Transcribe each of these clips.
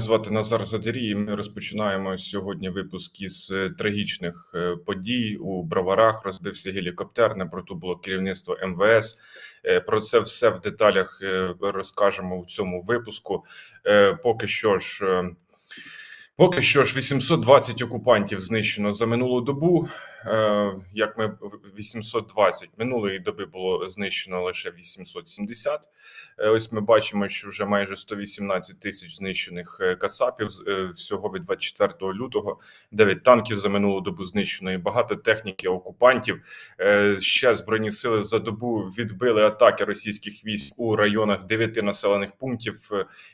Мене звати Назар Задирій. і Ми розпочинаємо сьогодні випуск із е, трагічних е, подій у Броварах. Розбився гелікоптер. На борту було керівництво МВС. Е, Про це все в деталях розкажемо в цьому випуску. Поки що ж. Поки що ж 820 окупантів знищено за минулу добу. Е, Як ми 820 минулої доби було знищено лише 870. Е, Ось ми бачимо, що вже майже 118 тисяч знищених е, кацапів всього від 24 лютого. 9 танків за минулу добу знищено і багато техніки окупантів. Ще збройні сили за добу відбили атаки російських військ у районах 9 населених пунктів.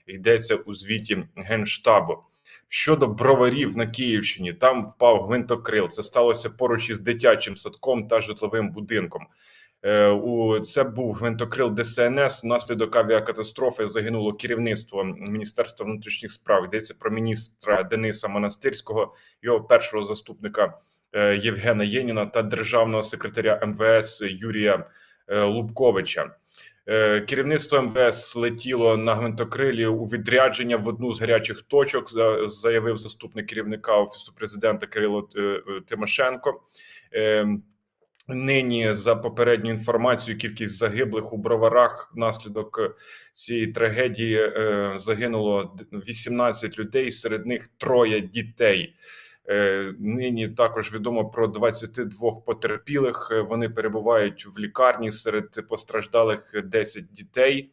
Йдеться у звіті генштабу. Щодо броварів на Київщині, там впав гвинтокрил. Це сталося поруч із дитячим садком та житловим будинком. Е, У це був гвинтокрил ДСНС. Внаслідок авіакатастрофи загинуло керівництво Міністерства внутрішніх справ. Йдеться про міністра Дениса Монастирського, його першого заступника е, Євгена Єніна та державного секретаря МВС Юрія е, Лубковича. Е, Керівництво МВС летіло на гвинтокрилі у відрядження в одну з гарячих точок. за- Заявив заступник керівника офісу президента Кирило е, е, Тимошенко. Е, Нині, за попередньою інформацією, кількість загиблих у броварах внаслідок цієї трагедії загинуло 18 людей, серед них троє дітей. Е, Нині також відомо про 22 потерпілих. Е, Вони перебувають в лікарні. Серед постраждалих 10 дітей.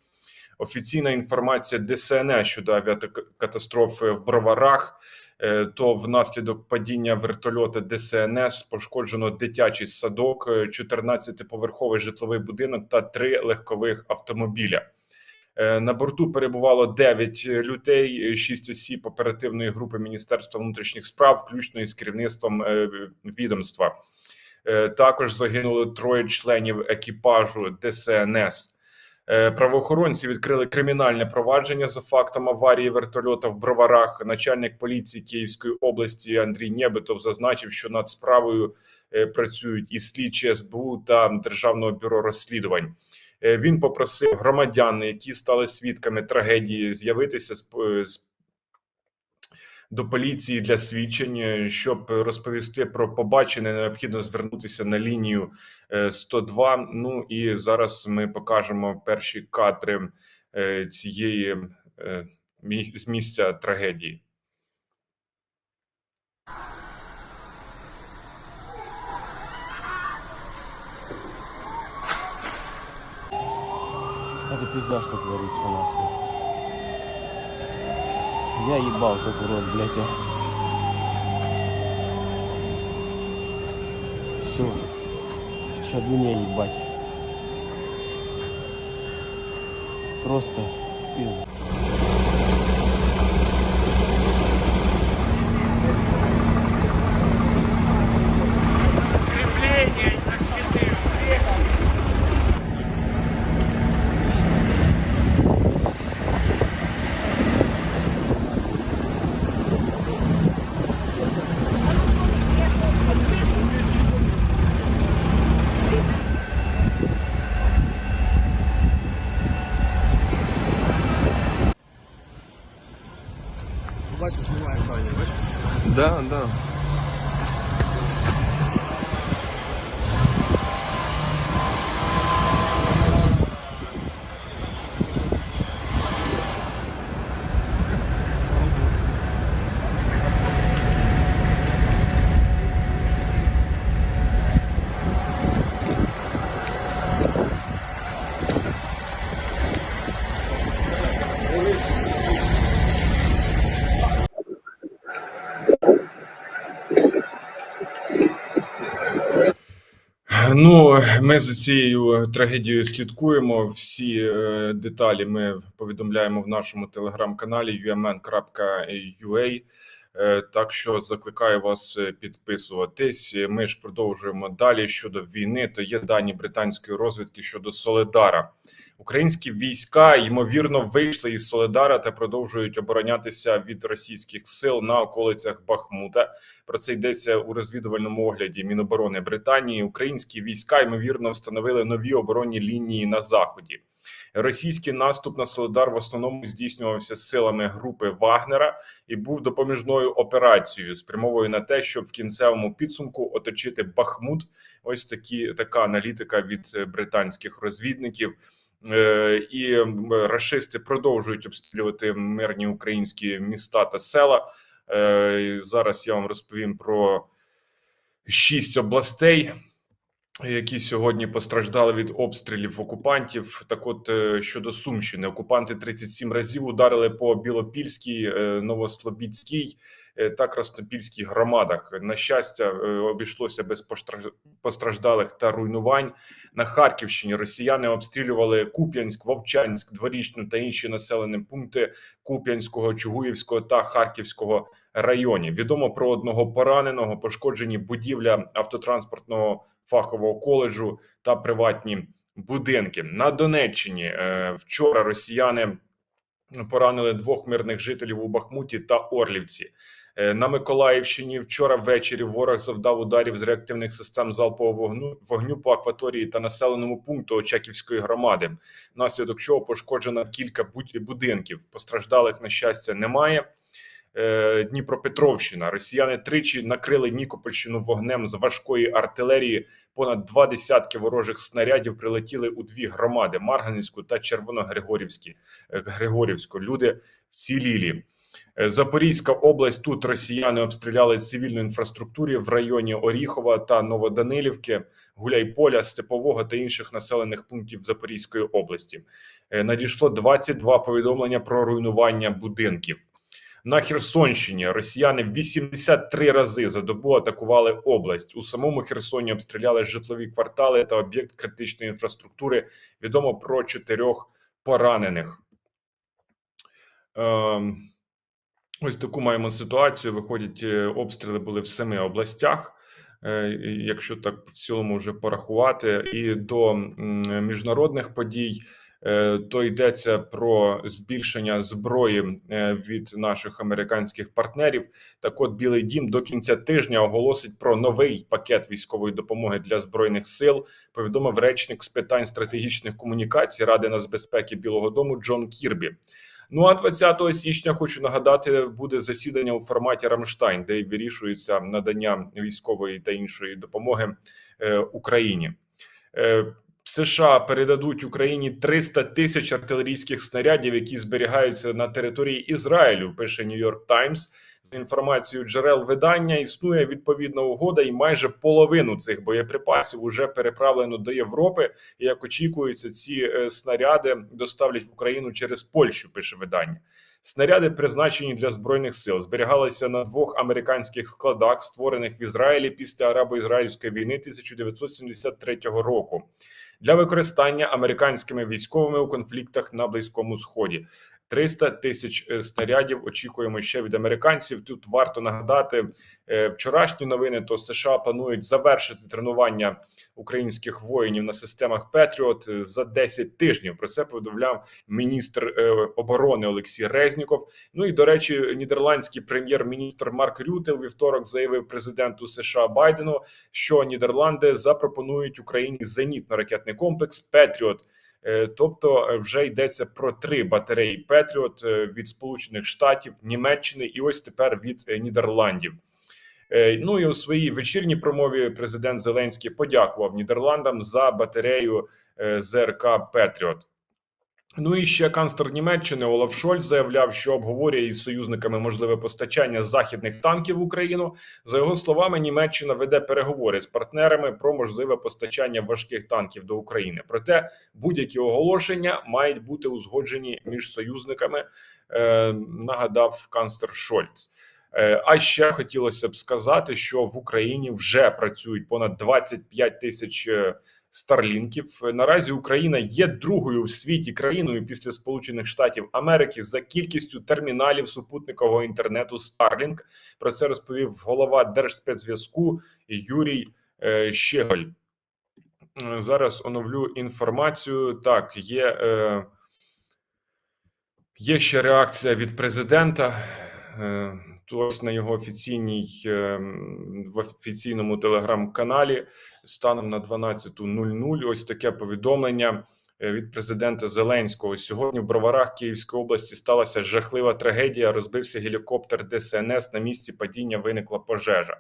Офіційна інформація ДСНС щодо авіакатастрофи в Броварах. е, То внаслідок падіння вертольота ДСНС пошкоджено дитячий садок, 14-поверховий житловий будинок та три легкових автомобіля. Е, На борту перебувало 9 людей, 6 осіб оперативної групи Міністерства внутрішніх справ, включно із керівництвом е, відомства. Е, Також загинули троє членів екіпажу ДСНС. Е, Правоохоронці відкрили кримінальне провадження за фактом аварії вертольота в Броварах. Начальник поліції Київської області Андрій Нєбетов зазначив, що над справою е, працюють і слідчі СБУ та Державного бюро розслідувань. Е, Він попросив громадян, які стали свідками трагедії, з'явитися з, е, з до поліції для свідчень, е, щоб розповісти про побачене, необхідно звернутися на лінію е, 102. Ну і зараз ми покажемо перші кадри е, цієї е, з місця трагедії. Это пизда, что творится нахуй. Я ебал как урод, блядь. а. Все. Чадуне ебать. Просто в Да, да. Ну, ми за цією трагедією слідкуємо. Всі е, деталі ми повідомляємо в нашому телеграм-каналі umn.ua. Е, Так що закликаю вас е, підписуватись. Ми ж продовжуємо далі щодо війни. То є дані британської розвідки щодо Соледара. Українські війська ймовірно вийшли із Соледара та продовжують оборонятися від російських сил на околицях Бахмута. Про це йдеться у розвідувальному огляді Міноборони Британії. Українські війська ймовірно встановили нові оборонні лінії на заході. Російський наступ на Солодар в основному здійснювався силами групи Вагнера і був допоміжною операцією, спрямовою на те, щоб в кінцевому підсумку оточити Бахмут. Ось такі така аналітика від е, британських розвідників. Е, І м, рашисти продовжують обстрілювати мирні українські міста та села. Е, Зараз я вам розповім про шість областей, які сьогодні постраждали від обстрілів окупантів. Так, от е, щодо Сумщини, окупанти 37 разів ударили по Білопільській, е, Новослобідській е, та Краснопільській громадах. На щастя, обійшлося без постраждалих та руйнувань. На Харківщині росіяни обстрілювали Куп'янськ, Вовчанськ, Дворічну та інші населені пункти Куп'янського, Чугуївського та Харківського районів. Відомо про одного пораненого, пошкоджені будівля автотранспортного фахового коледжу та приватні будинки. На Донеччині е, вчора росіяни поранили двох мирних жителів у Бахмуті та Орлівці. Е, На Миколаївщині вчора ввечері ворог завдав ударів з реактивних систем залпового вогню, вогню по акваторії та населеному пункту Очаківської громади, внаслідок чого пошкоджено кілька будинків. Постраждалих на щастя немає. Е, Дніпропетровщина. Росіяни тричі накрили Нікопольщину вогнем з важкої артилерії. Понад два десятки ворожих снарядів прилетіли у дві громади: Марганецьку та Червоногригорівські. е. Люди вцілілі. Е, Запорізька область. Тут росіяни обстріляли цивільну інфраструктуру в районі Оріхова та Новоданилівки, Гуляйполя, Степового та інших населених пунктів Запорізької області. Надійшло 22 повідомлення про руйнування будинків. На Херсонщині росіяни 83 рази за добу атакували область. У самому Херсоні обстріляли житлові квартали та об'єкт критичної інфраструктури. Відомо про чотирьох поранених. Ем, ось таку маємо ситуацію. Виходять, е, обстріли були в семи областях. Е, Якщо так в цілому вже порахувати, і до міжнародних подій, е, то йдеться про збільшення зброї е, від наших американських партнерів. Так, от Білий Дім до кінця тижня оголосить про новий пакет військової допомоги для збройних сил. Повідомив речник з питань стратегічних комунікацій Ради нацбезпеки Білого Дому Джон Кірбі. Ну а 20 січня хочу нагадати, буде засідання у форматі Рамштайн, де вирішується надання військової та іншої допомоги е, Україні. США передадуть Україні 300 тисяч артилерійських снарядів, які зберігаються на території Ізраїлю. Пише Нью-Йорк Таймс. За інформацією джерел видання існує відповідна угода, і майже половину цих боєприпасів уже переправлено до Європи. І як очікується, ці е, снаряди доставлять в Україну через Польщу. Пише видання. Снаряди призначені для збройних сил, зберігалися на двох американських складах, створених в Ізраїлі після арабо-ізраїльської війни 1973 року, для використання американськими військовими у конфліктах на Близькому Сході. 300 тисяч е, снарядів очікуємо ще від американців. Тут варто нагадати е, вчорашні новини. То США планують завершити тренування українських воїнів на системах Петріот е, за 10 тижнів. Про це повідомляв міністр оборони Олексій Резніков. Ну і до речі, нідерландський прем'єр-міністр Марк Рюте у вівторок заявив президенту США Байдену, що Нідерланди запропонують Україні зенітно-ракетний комплекс Петріот. Е, Тобто е, вже йдеться про три батареї Петріот е, від Сполучених Штатів, Німеччини і ось тепер від Нідерландів. Ну і у своїй вечірній промові президент Зеленський подякував Нідерландам за батарею ЗРК Петріот. Ну і ще канцлер Німеччини Олаф Шольц заявляв, що обговорює із союзниками можливе постачання західних танків в Україну. За його словами, Німеччина веде переговори з партнерами про можливе постачання важких танків до України. Проте будь-які оголошення мають бути узгоджені між союзниками. Е, нагадав канцлер Шольц. Е, А ще хотілося б сказати, що в Україні вже працюють понад 25 тисяч е, старлінків. Наразі Україна є другою в світі країною після Сполучених Штатів Америки за кількістю терміналів супутникового інтернету Starlink. Про це розповів голова Держспецзв'язку Юрій е, Щеголь. Зараз оновлю інформацію. Так, є, е, є ще реакція від президента. Е, ось на його офіційній е, в офіційному телеграм-каналі станом на 12.00 ось таке повідомлення. е, від президента Зеленського. Сьогодні в Броварах Київської області сталася жахлива трагедія. Розбився гелікоптер ДСНС. На місці падіння виникла пожежа.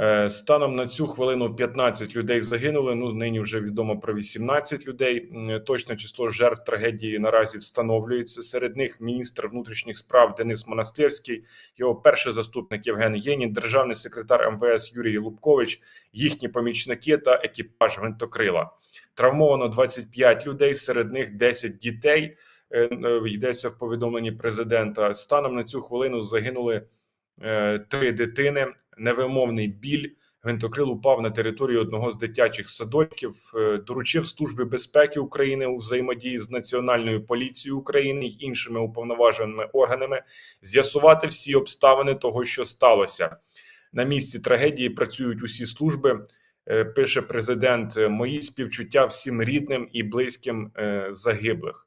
Е, Станом на цю хвилину 15 людей загинули. Ну нині вже відомо про 18 людей. Точне число жертв трагедії наразі встановлюється. Серед них міністр внутрішніх справ Денис Монастирський, його перший заступник Євген Єнін, державний секретар МВС Юрій Лубкович, їхні помічники та екіпаж гвинтокрила. Травмовано 25 людей, серед них 10 дітей. Е, е, Йдеться в повідомленні президента. Станом на цю хвилину загинули три дитини. Невимовний біль. Гвинтокрил упав на територію одного з дитячих садочків. Е, Доручив Службі безпеки України у взаємодії з Національною поліцією України й іншими уповноваженими органами з'ясувати всі обставини того, що сталося. На місці трагедії працюють усі служби. Е, Пише президент: «Е, мої співчуття всім рідним і близьким е, загиблих.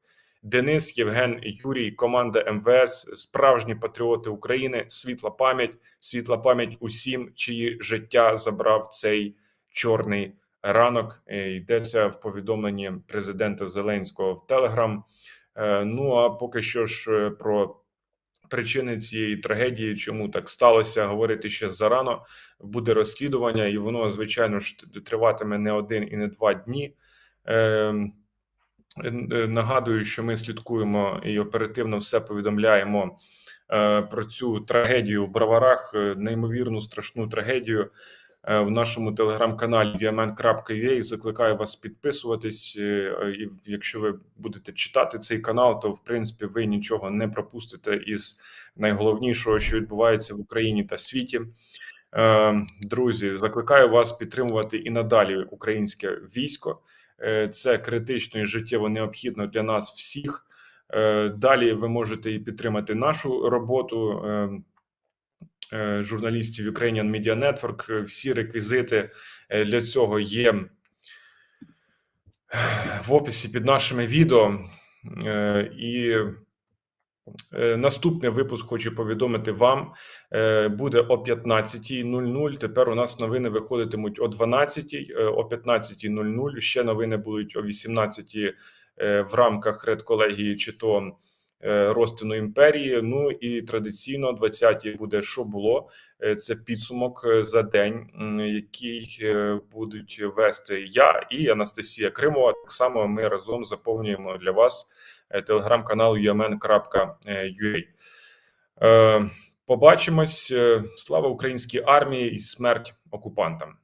Денис, Євген, Юрій, команда МВС, справжні патріоти України, світла пам'ять, світла пам'ять усім, чиї життя забрав цей чорний ранок. Е, Йдеться в повідомленні президента Зеленського в Телеграм. Е, Ну а поки що ж е, про причини цієї трагедії, чому так сталося, говорити ще зарано. Буде розслідування, і воно, звичайно ж, триватиме не один і не два дні. Е, Нагадую, що ми слідкуємо і оперативно все повідомляємо е, про цю трагедію в Броварах, е, неймовірну страшну трагедію в нашому телеграм-каналі vmn.ua. Закликаю вас підписуватись. І якщо ви будете читати цей канал, то в принципі ви нічого не пропустите із найголовнішого, що відбувається в Україні та світі. Друзі, закликаю вас підтримувати і надалі українське військо. Е, Це критично і життєво необхідно для нас всіх. Е, Далі ви можете і підтримати нашу роботу е, е, журналістів Ukrainian Media Network. Всі реквізити для цього є в описі під нашими відео. І наступний випуск хочу повідомити вам. е, Буде о 15.00. Тепер у нас новини виходитимуть о 12.00, е, о 15.00. Ще новини будуть о 18.00 е, в рамках редколегії чи то е, розтину імперії. Ну і традиційно 20 буде що було. Е, Це підсумок е, за день, який е, будуть вести я і Анастасія Кримова. Так само ми разом заповнюємо для вас е, телеграм-канал umn.ua. Е, Побачимось. Е, Слава українській армії і смерть окупантам.